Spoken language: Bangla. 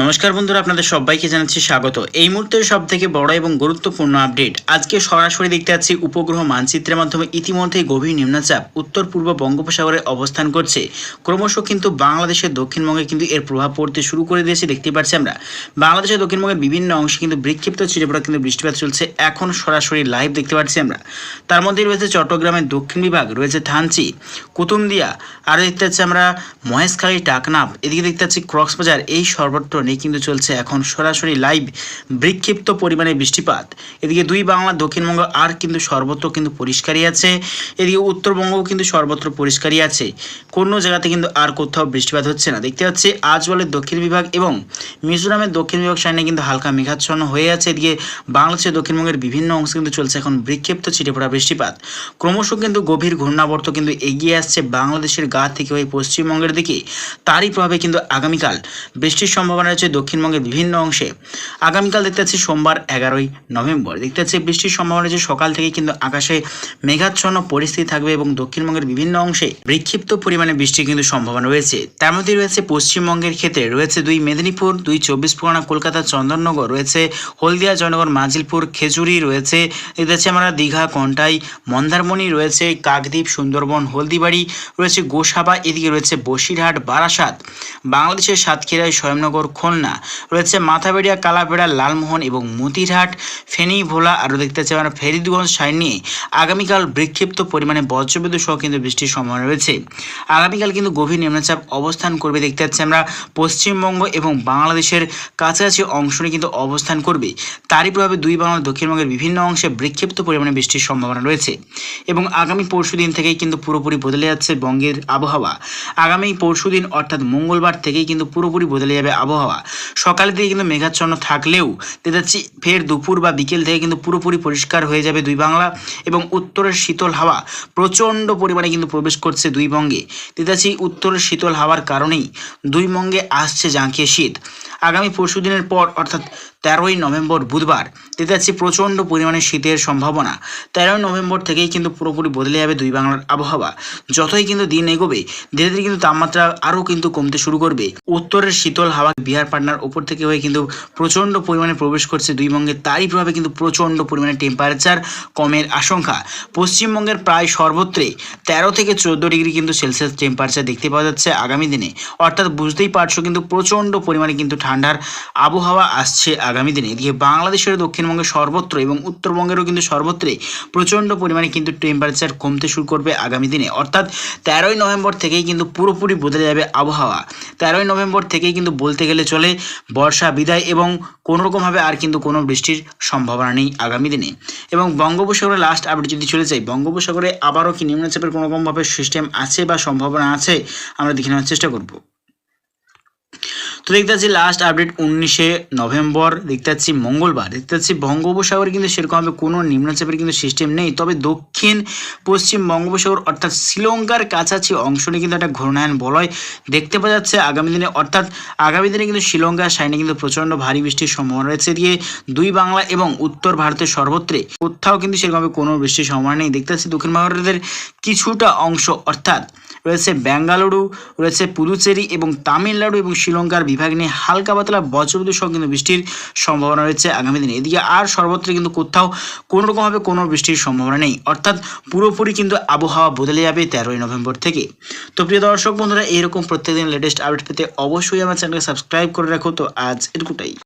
নমস্কার বন্ধুরা, আপনাদের সবাইকে জানাচ্ছি স্বাগত। এই মুহূর্তের সব থেকে বড় এবং গুরুত্বপূর্ণ আপডেট। আজকে সরাসরি দেখতে পাচ্ছি উপগ্রহ মানচিত্রের মাধ্যমে ইতিমধ্যে গভীর নিম্নচাপ উত্তর পূর্ব বঙ্গোপসাগরে অবস্থান করছে। ক্রমশ কিন্তু বাংলাদেশের দক্ষিণবঙ্গে কিন্তু এর প্রভাব পড়তে শুরু করে দিয়েছে, দেখতে পাচ্ছি আমরা। বাংলাদেশের দক্ষিণবঙ্গের বিভিন্ন অংশে কিন্তু বিক্ষিপ্ত ছিটেপড়া কিন্তু বৃষ্টিপাত চলছে। এখন সরাসরি লাইভ দেখতে পাচ্ছি আমরা। তার মধ্যে রয়েছে চট্টগ্রামের দক্ষিণ বিভাগ, রয়েছে থানচি কুতুমদিয়া, আর দেখতে পাচ্ছি আমরা মহেশখালী, টাকনাফ। এদিকে দেখতে পাচ্ছি ক্রক্সবাজার এই সর্বত্র নিয়ে কিন্তু চলছে এখন সরাসরি লাইভ বিক্ষিপ্ত পরিমাণে বৃষ্টিপাত। এদিকে দুই বাংলা, দক্ষিণবঙ্গ আর কিন্তু সর্বত্র কিন্তু পরিষ্কারই আছে। এদিকে উত্তরবঙ্গও কিন্তু সর্বত্র পরিষ্কারই আছে। কোনো জায়গাতে কিন্তু আর কোথাও বৃষ্টিপাত হচ্ছে না। দেখতে পাচ্ছি আজ বলে দক্ষিণ বিভাগ এবং মিজোরামের দক্ষিণ বিভাগ সাইনে কিন্তু হালকা মেঘাচ্ছন্ন হয়ে আছে। এদিকে বাংলাদেশের দক্ষিণবঙ্গের বিভিন্ন অংশে কিন্তু চলছে এখন বিক্ষিপ্ত ছিটে পড়া বৃষ্টিপাত। ক্রমশ কিন্তু গভীর ঘূর্ণাবর্ত কিন্তু এগিয়ে আসছে বাংলাদেশের গা থেকে হয়ে পশ্চিমবঙ্গের দিকে। তারই প্রভাবে কিন্তু আগামীকাল বৃষ্টির সম্ভাবনা রয়েছে দক্ষিণবঙ্গের বিভিন্ন অংশে। আগামীকাল দেখতে পাচ্ছি সোমবার এগারোই নভেম্বর। দেখতে পাচ্ছি বৃষ্টির সম্ভাবনা রয়েছে। সকাল থেকে কিন্তু আকাশে মেঘাচ্ছন্ন পরিস্থিতি থাকবে এবং দক্ষিণবঙ্গের বিভিন্ন অংশে বিক্ষিপ্ত পরিমাণে বৃষ্টির কিন্তু সম্ভাবনা রয়েছে। তার মধ্যে রয়েছে পশ্চিমবঙ্গের ক্ষেত্রে। রয়েছে দুই মেদিনীপুর, দুই চব্বিশ পরগনা, কলকাতা, চন্দননগর। রয়েছে হলদিয়া, জয়নগর মাজিলপুর খেজুরি রয়েছে। দেখতে পাচ্ছি আমরা দীঘা, কন্টাই, মন্দারমণি রয়েছে, কাকদ্বীপ, সুন্দরবন, হলদিবাড়ি রয়েছে, গোসাবা। এদিকে রয়েছে বসিরহাট, বারাসাত। বাংলাদেশের সাতক্ষীরায় স্বয়ংনগর খুলনা রয়েছে মাথাবেড়িয়া কালাপেড়া লালমোহন এবং মতিরহাট ফেনী ভোলা আরও দেখতে পাচ্ছি আমরা ফেরিদগঞ্জ সাইড নিয়ে আগামীকাল বিক্ষিপ্ত পরিমাণে বজ্রবিদ্যুৎ সহ কিন্তু বৃষ্টির সম্ভাবনা রয়েছে। আগামীকাল কিন্তু গভীর নিম্নচাপ অবস্থান করবে দেখতে পাচ্ছি আমরা পশ্চিমবঙ্গ এবং বাংলাদেশের কাছাকাছি অংশ নিয়ে কিন্তু অবস্থান করবে। তারই প্রভাবে দুই বাংলা দক্ষিণবঙ্গের বিভিন্ন অংশে বিক্ষিপ্ত পরিমাণে বৃষ্টির সম্ভাবনা রয়েছে এবং আগামী পরশু দিন থেকেই কিন্তু পুরোপুরি বদলে যাচ্ছে বঙ্গের আবহাওয়া। আগামী পরশু দিন অর্থাৎ মঙ্গলবার থেকেই কিন্তু পুরোপুরি বদলে যাবে আবহাওয়া। সকালের দিকে কিন্তু মেঘাচ্ছন্ন থাকলেও যাচ্ছি ফের দুপুর বা বিকেল থেকে কিন্তু পুরোপুরি পরিষ্কার হয়ে যাবে দুই বাংলা এবং উত্তরের শীতল হাওয়া প্রচণ্ড পরিমাণে কিন্তু প্রবেশ করছে দুই বঙ্গে। যাচ্ছি উত্তরের শীতল হাওয়ার কারণেই দুই বঙ্গে আসছে জাঁকিয়ে শীত। আগামী পরশু দিনের পর, অর্থাৎ তেরোই নভেম্বর বুধবার যাচ্ছি প্রচণ্ড পরিমাণে শীতের সম্ভাবনা। তেরোই নভেম্বর থেকেই কিন্তু পুরোপুরি বদলে যাবে দুই বাংলার আবহাওয়া। যতই কিন্তু দিন এগোবে, ধীরে ধীরে কিন্তু তাপমাত্রা আরও কিন্তু কমতে শুরু করবে। উত্তরের শীতল হাওয়া বিহার পাটনার ওপর থেকে হয়ে কিন্তু প্রচণ্ড পরিমাণে প্রবেশ করছে দুই বঙ্গে তারই প্রভাবে কিন্তু প্রচণ্ড পরিমাণে টেম্পারেচার কমের আশঙ্কা। পশ্চিমবঙ্গের প্রায় সর্বত্রে তেরো থেকে চোদ্দ ডিগ্রি কিন্তু সেলসিয়াস টেম্পারেচার দেখতে পাওয়া যাচ্ছে আগামী দিনে। অর্থাৎ বুঝতেই পারছ কিন্তু প্রচণ্ড পরিমাণে কিন্তু ঠান্ডার আবহাওয়া আসছে আগামী দিনে। এদিকে বাংলাদেশের দক্ষিণবঙ্গে সর্বত্র এবং উত্তরবঙ্গেরও কিন্তু সর্বত্রে প্রচণ্ড পরিমাণে কিন্তু টেম্পারেচার কমতে শুরু করবে আগামী দিনে। অর্থাৎ তেরোই নভেম্বর থেকেই কিন্তু পুরোপুরি বদলে যাবে আবহাওয়া। তেরোই নভেম্বর থেকেই কিন্তু বলতে গেলে চলে, বর্ষা, বিদায় এবং কোনোরকমভাবে আর কিন্তু কোনো বৃষ্টির সম্ভাবনা নেই আগামী দিনে। এবং বঙ্গোপসাগরে লাস্ট আপডেট যদি চলে যাই, বঙ্গোপসাগরে আবারও কি নিম্নচাপের কোনোরকমভাবে সিস্টেম আছে বা সম্ভাবনা আছে? আমরা দেখে নেওয়ার চেষ্টা করব। তো দেখতে পাচ্ছি লাস্ট আপডেট উনিশে নভেম্বর দেখতে পাচ্ছি মঙ্গলবার দেখতে পাচ্ছি বঙ্গোপসাগর কিন্তু সেরকমভাবে কোনো নিম্নচাপের কিন্তু সিস্টেম নেই, তবে দক্ষিণ পশ্চিম বঙ্গোপসাগর অর্থাৎ শ্রীলঙ্কার কাছাকাছি অংশ নিয়ে কিন্তু একটা ঘূর্ণায়ন বলয় দেখতে পাওয়া যাচ্ছে আগামী দিনে। অর্থাৎ আগামী দিনে কিন্তু শ্রীলঙ্কার সাইনে কিন্তু প্রচণ্ড ভারী বৃষ্টির সম্ভাবনা রয়েছে। দিয়ে দুই বাংলা এবং উত্তর ভারতের সর্বত্রে কোথাও কিন্তু সেরকমভাবে কোনো বৃষ্টির সম্ভাবনা নেই। দেখতে পাচ্ছি দক্ষিণ ভারতের কিছুটা অংশ অর্থাৎ রয়েছে বেঙ্গালুরু, রয়েছে পুদুচেরি এবং তামিলনাড়ু এবং শ্রীলঙ্কার বিভাগ নিয়ে হালকা পাতলা বজ্রবিদ্যুৎ সহ কিন্তু বৃষ্টির সম্ভাবনা রয়েছে আগামী দিনে। এদিকে আর সর্বত্র কিন্তু কোথাও কোনো রকমভাবে কোনো বৃষ্টির সম্ভাবনা নেই। অর্থাৎ পুরোপুরি কিন্তু আবহাওয়া বদলে যাবে তেরোই নভেম্বর থেকে। তো প্রিয় দর্শক বন্ধুরা, এরকম প্রত্যেকদিন লেটেস্ট আপডেট পেতে অবশ্যই আমার চ্যানেলকে সাবস্ক্রাইব করে রাখো। তো আজ এটুকুটাই।